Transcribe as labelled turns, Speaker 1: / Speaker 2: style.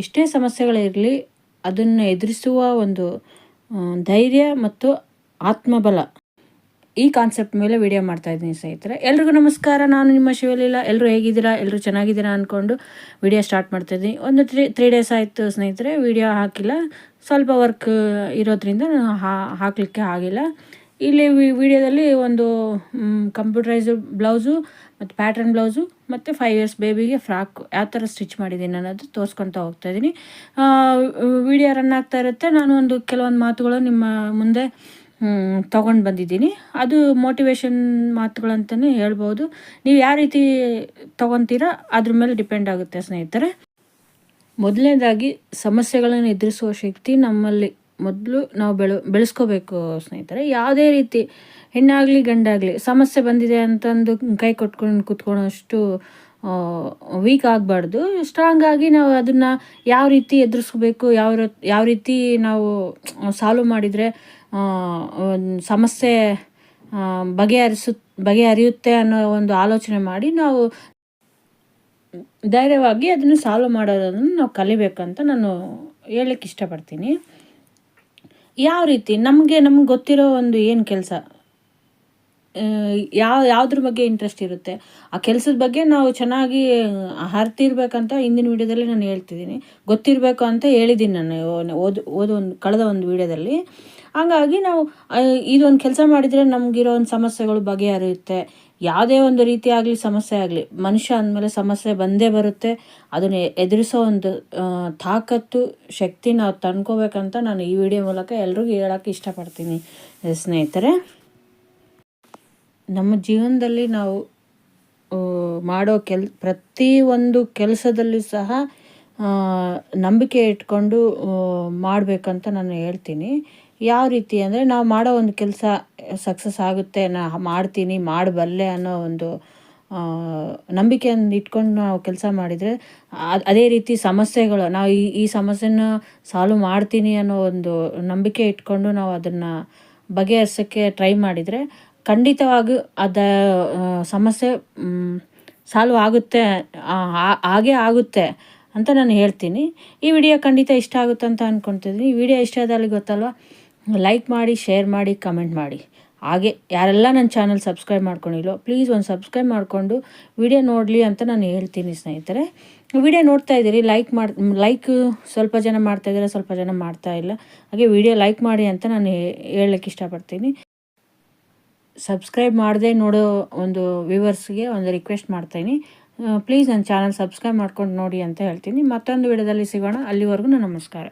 Speaker 1: ಎಷ್ಟೇ ಸಮಸ್ಯೆಗಳಿರಲಿ ಅದನ್ನು ಎದುರಿಸುವ ಒಂದು ಧೈರ್ಯ ಮತ್ತು ಆತ್ಮಬಲ ಈ ಕಾನ್ಸೆಪ್ಟ್ ಮೇಲೆ ವಿಡಿಯೋ ಮಾಡ್ತಾ ಇದ್ದೀನಿ ಸ್ನೇಹಿತರೆ. ಎಲ್ರಿಗೂ ನಮಸ್ಕಾರ. ನಾನು ನಿಮ್ಮ ಶಿವಲೀಲ. ಎಲ್ಲರೂ ಹೇಗಿದ್ದೀರಾ? ಎಲ್ಲರೂ ಚೆನ್ನಾಗಿದ್ದೀರಾ ಅಂದ್ಕೊಂಡು ವಿಡಿಯೋ ಸ್ಟಾರ್ಟ್ ಮಾಡ್ತಾಯಿದ್ದೀನಿ ಒಂದು ತ್ರೀ ತ್ರೀ ಡೇಸ್ ಆಯಿತು ಸ್ನೇಹಿತರೆ. ವಿಡಿಯೋ ಹಾಕಿಲ್ಲ. ಸ್ವಲ್ಪ ವರ್ಕ್ ಇರೋದ್ರಿಂದ ಹಾಕಲಿಕ್ಕೆ ಆಗಿಲ್ಲ. ಇಲ್ಲಿ ವಿಡಿಯೋದಲ್ಲಿ ಒಂದು ಕಂಪ್ಯೂಟರೈಸ್ ಬ್ಲೌಸು ಮತ್ತು ಪ್ಯಾಟ್ರನ್ ಬ್ಲೌಸು ಮತ್ತು ಫೈವ್ ಇಯರ್ಸ್ ಬೇಬಿಗೆ ಫ್ರಾಕ್ ಯಾವ ಥರ ಸ್ಟಿಚ್ ಮಾಡಿದ್ದೀನಿ ಅನ್ನೋದು ತೋರಿಸ್ಕೊತಾ ಹೋಗ್ತಾ ಇದ್ದೀನಿ. ವಿಡಿಯೋ ರನ್ ಆಗ್ತಾ ಇರುತ್ತೆ. ನಾನು ಒಂದು ಕೆಲವೊಂದು ಮಾತುಗಳು ನಿಮ್ಮ ಮುಂದೆ ತೊಗೊಂಡು ಬಂದಿದ್ದೀನಿ. ಅದು ಮೋಟಿವೇಶನ್ ಮಾತುಗಳಂತಲೇ ಹೇಳ್ಬೋದು. ನೀವು ಯಾವ ರೀತಿ ತೊಗೊತೀರಾ ಅದ್ರ ಮೇಲೆ ಡಿಪೆಂಡ್ ಆಗುತ್ತೆ ಸ್ನೇಹಿತರೆ. ಮೊದಲನೇದಾಗಿ ಸಮಸ್ಯೆಗಳನ್ನು ಎದುರಿಸುವ ಶಕ್ತಿ ನಮ್ಮಲ್ಲಿ ಮೊದಲು ನಾವು ಬೆಳೆ, ಬೆಳೆಸ್ಕೋಬೇಕು ಸ್ನೇಹಿತರೆ. ಯಾವುದೇ ರೀತಿ ಹೆಣ್ಣಾಗಲಿ ಗಂಡಾಗಲಿ ಸಮಸ್ಯೆ ಬಂದಿದೆ ಅಂತಂದು ಕೈ ಕೊಟ್ಕೊಂಡು ಕೂತ್ಕೊಳ್ಳೋಷ್ಟು ವೀಕ್ ಆಗಬಾರ್ದು. ಸ್ಟ್ರಾಂಗ್ ಆಗಿ ನಾವು ಅದನ್ನು ಯಾವ ರೀತಿ ಎದುರಿಸ್ಕೋಬೇಕು ಯಾವ ಯಾವ ರೀತಿ ನಾವು ಸಾಲ್ವ್ ಮಾಡಿದರೆ ಸಮಸ್ಯೆ ಬಗೆಹರಿಸು, ಬಗೆಹರಿಯುತ್ತೆ ಅನ್ನೋ ಒಂದು ಆಲೋಚನೆ ಮಾಡಿ ನಾವು ಧೈರ್ಯವಾಗಿ ಅದನ್ನು ಸಾಲ್ವ್ ಮಾಡೋದನ್ನು ನಾವು ಕಲಿಬೇಕಂತ ನಾನು ಹೇಳಕ್ಕೆ ಇಷ್ಟಪಡ್ತೀನಿ. ಯಾವ ರೀತಿ? ನಮಗೆ, ನಮ್ಗೆ ಗೊತ್ತಿರೋ ಒಂದು ಏನು ಕೆಲಸ? ಯಾವ ಯಾವುದ್ರ ಬಗ್ಗೆ ಇಂಟ್ರೆಸ್ಟ್ ಇರುತ್ತೆ? ಆ ಕೆಲಸದ ಬಗ್ಗೆ ನಾವು ಚೆನ್ನಾಗಿ ಹರ್ತಿರ್ಬೇಕಂತ ಹಿಂದಿನ ವಿಡಿಯೋದಲ್ಲಿ ನಾನು ಹೇಳ್ತಿದ್ದೀನಿ. ಗೊತ್ತಿರಬೇಕು ಅಂತ ಹೇಳಿದ್ದೀನಿ ನಾನು ಓದು, ಓದೋ ಒಂದು, ಕಳೆದ ಒಂದು ವೀಡಿಯೋದಲ್ಲಿ. ಹಾಗಾಗಿ ನಾವು ಇದೊಂದು ಕೆಲಸ ಮಾಡಿದರೆ ನಮಗಿರೋ ಒಂದು ಸಮಸ್ಯೆಗಳು ಬಗೆಹರಿಯುತ್ತೆ. ಯಾವುದೇ ಒಂದು ರೀತಿ ಆಗಲಿ, ಸಮಸ್ಯೆ ಆಗಲಿ, ಮನುಷ್ಯ ಅಂದಮೇಲೆ ಸಮಸ್ಯೆ ಬಂದೇ ಬರುತ್ತೆ. ಅದನ್ನು ಎದುರಿಸೋ ಒಂದು ತಾಕತ್ತು, ಶಕ್ತಿ ನಾವು ತಂದ್ಕೋಬೇಕಂತ ನಾನು ಈ ವಿಡಿಯೋ ಮೂಲಕ ಎಲ್ರಿಗೂ ಹೇಳೋಕ್ಕೆ ಇಷ್ಟಪಡ್ತೀನಿ ಸ್ನೇಹಿತರೆ. ನಮ್ಮ ಜೀವನದಲ್ಲಿ ನಾವು ಮಾಡೋ ಕೆಲ್ ಪ್ರತಿಯೊಂದು ಕೆಲಸದಲ್ಲಿ ಸಹ ನಂಬಿಕೆ ಇಟ್ಕೊಂಡು ಮಾಡಬೇಕಂತ ನಾನು ಹೇಳ್ತೀನಿ. ಯಾವ ರೀತಿ ಅಂದರೆ ನಾವು ಮಾಡೋ ಒಂದು ಕೆಲಸ ಸಕ್ಸಸ್ ಆಗುತ್ತೆ, ನಾ ಮಾಡ್ತೀನಿ, ಮಾಡಬಲ್ಲೆ ಅನ್ನೋ ಒಂದು ನಂಬಿಕೆಯನ್ನು ಇಟ್ಕೊಂಡು ನಾವು ಕೆಲಸ ಮಾಡಿದರೆ ಅದೇ ರೀತಿ ಸಮಸ್ಯೆಗಳು, ನಾವು ಈ ಈ ಸಮಸ್ಯೆನ ಸಾಲ್ವ್ ಮಾಡ್ತೀನಿ ಅನ್ನೋ ಒಂದು ನಂಬಿಕೆ ಇಟ್ಕೊಂಡು ನಾವು ಅದನ್ನು ಬಗೆಹರಿಸೋಕ್ಕೆ ಟ್ರೈ ಮಾಡಿದರೆ ಖಂಡಿತವಾಗಿ ಅದ ಸಮಸ್ಯೆ ಸಾಲ್ವ್ ಆಗುತ್ತೆ ಹಾಗೇ ಆಗುತ್ತೆ. ಅಂತ ನಾನು ಹೇಳ್ತೀನಿ. ಈ ವಿಡಿಯೋ ಖಂಡಿತ ಇಷ್ಟ ಆಗುತ್ತೆ ಅಂತ ಅಂದ್ಕೊತಿದ್ದೀನಿ ಈ ವಿಡಿಯೋ ಇಷ್ಟ ಆದಲ್ಲಿ ಗೊತ್ತಲ್ವ? ಲೈಕ್ ಮಾಡಿ ಶೇರ್ ಮಾಡಿ ಕಮೆಂಟ್ ಮಾಡಿ. ಹಾಗೆ ಯಾರೆಲ್ಲ ನನ್ನ ಚಾನಲ್ ಸಬ್ಸ್ಕ್ರೈಬ್ ಮಾಡ್ಕೊಂಡಿಲ್ಲೋ ಪ್ಲೀಸ್ ಒಂದು ಸಬ್ಸ್ಕ್ರೈಬ್ ಮಾಡಿಕೊಂಡು ವಿಡಿಯೋ ನೋಡಲಿ ಅಂತ ನಾನು ಹೇಳ್ತೀನಿ ಸ್ನೇಹಿತರೆ. ವಿಡಿಯೋ ನೋಡ್ತಾ ಇದ್ದೀರಿ ಲೈಕ್ ಮಾಡಿ ಲೈಕ್ ಸ್ವಲ್ಪ ಜನ ಮಾಡ್ತಾ ಇದ್ದಾರೆ, ಸ್ವಲ್ಪ ಜನ ಮಾಡ್ತಾ ಇಲ್ಲ. ಹಾಗೆ ವಿಡಿಯೋ ಲೈಕ್ ಮಾಡಿ ಅಂತ ನಾನು ಹೇಳಕ್ಕೆ ಇಷ್ಟಪಡ್ತೀನಿ. ಸಬ್ಸ್ಕ್ರೈಬ್ ಮಾಡದೆ ನೋಡೋ ಒಂದು ವ್ಯೂವರ್ಸ್ಗೆ ಒಂದು ರಿಕ್ವೆಸ್ಟ್ ಮಾಡ್ತೀನಿ ಪ್ಲೀಸ್ ನನ್ನ ಚಾನಲ್ ಸಬ್ಸ್ಕ್ರೈಬ್ ಮಾಡ್ಕೊಂಡು ನೋಡಿ ಅಂತ ಹೇಳ್ತೀನಿ. ಮತ್ತೊಂದು ವಿಡಿಯೋದಲ್ಲಿ ಸಿಗೋಣ. ಅಲ್ಲಿವರೆಗೂ ನಮಸ್ಕಾರ.